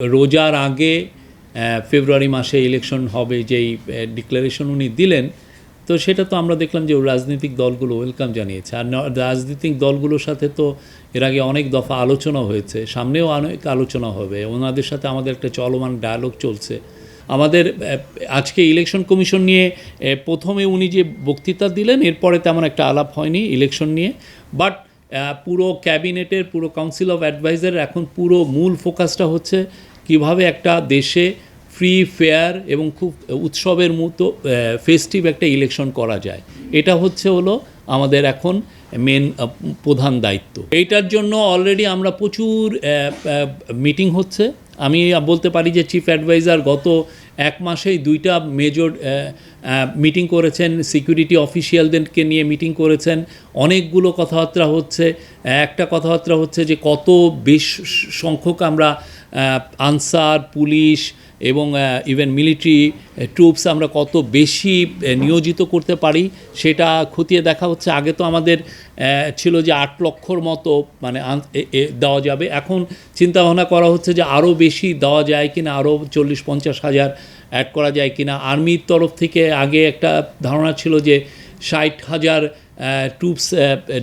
রোজার আগে ফেব্রুয়ারি মাসে ইলেকশন হবে যেই ডিক্লারেশন উনি দিলেন, তো সেটা তো আমরা দেখলাম যে রাজনৈতিক দলগুলো ওয়েলকাম জানিয়েছে। আর রাজনৈতিক দলগুলোর সাথে তো এর আগে অনেক দফা আলোচনা হয়েছে, সামনেও অনেক আলোচনা হবে। ওনাদের সাথে আমাদের একটা চলমান ডায়ালগ চলছে। আমাদের আজকে ইলেকশন কমিশন নিয়ে প্রথমে উনি যে বক্তৃতা দিলেন, এরপরে তেমন একটা আলাপ হয়নি ইলেকশন নিয়ে বাট পুরো ক্যাবিনেটের, পুরো কাউন্সিল অফ অ্যাডভাইজার এখন পুরো মূল ফোকাসটা হচ্ছে কীভাবে একটা দেশে ফ্রি ফেয়ার এবং খুব উৎসবের মতো ফেস্টিভ একটা ইলেকশন করা যায়। এটা হচ্ছে হলো আমাদের এখন মেন প্রধান দায়িত্ব। এইটার জন্য অলরেডি আমরা প্রচুর মিটিং হচ্ছে। আমি বলতে পারি যে চিফ অ্যাডভাইজার গত এক মাসেই দুইটা মেজর মিটিং করেছেন সিকিউরিটি অফিসিয়ালদেরকে নিয়ে মিটিং করেছেন, অনেকগুলো কথাবার্তা হচ্ছে। একটা কথাবার্তা হচ্ছে যে কত বেশ সংখ্যক আমরা আনসার, পুলিশ এবং ইভেন মিলিটারি ট্রুপস আমরা কত বেশি নিয়োজিত করতে পারি সেটা খতিয়ে দেখা হচ্ছে। আগে তো আমাদের ছিল যে আট লক্ষর মতো মানে দেওয়া যাবে। এখন চিন্তা ভাবনা করা হচ্ছে যে আরও বেশি দেওয়া যায় কিনা, আরও চল্লিশ, পঞ্চাশ হাজার অ্যাড করা যায় কিনা। আর্মির তরফ থেকে আগে একটা ধারণা ছিল যে ষাট হাজার ট্রুপস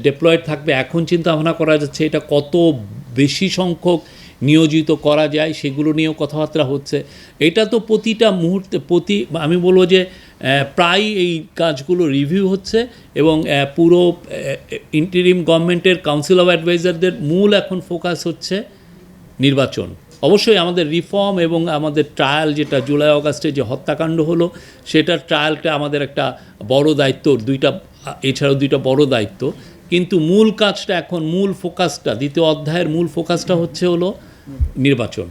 ডেপ্লয়েড থাকবে। এখন চিন্তা ভাবনা করা যাচ্ছে এটা কত বেশি সংখ্যক নিয়োজিত করা যায় সেগুলো নিয়েও কথাবার্তা হচ্ছে। এটা তো প্রতিটা মুহূর্তে, প্রতি, আমি বলব যে প্রায় এই কাজগুলো রিভিউ হচ্ছে এবং পুরো ইন্টারিম গভর্নমেন্টের কাউন্সিল অফ অ্যাডভাইজারদের মূল এখন ফোকাস হচ্ছে নির্বাচন। অবশ্যই আমাদের রিফর্ম এবং আমাদের ট্রায়াল যেটা জুলাই অগাস্টে যে হত্যাকাণ্ড হলো, সেটার ট্রায়ালটা আমাদের একটা বড় দায়িত্ব, দুইটা, এছাড়াও দুইটা বড় দায়িত্ব। কিন্তু মূল কাজটা এখন, মূল ফোকাসটা দ্বিতীয় অধ্যায়ের মূল ফোকাসটা হচ্ছে হলো নির্বাচন।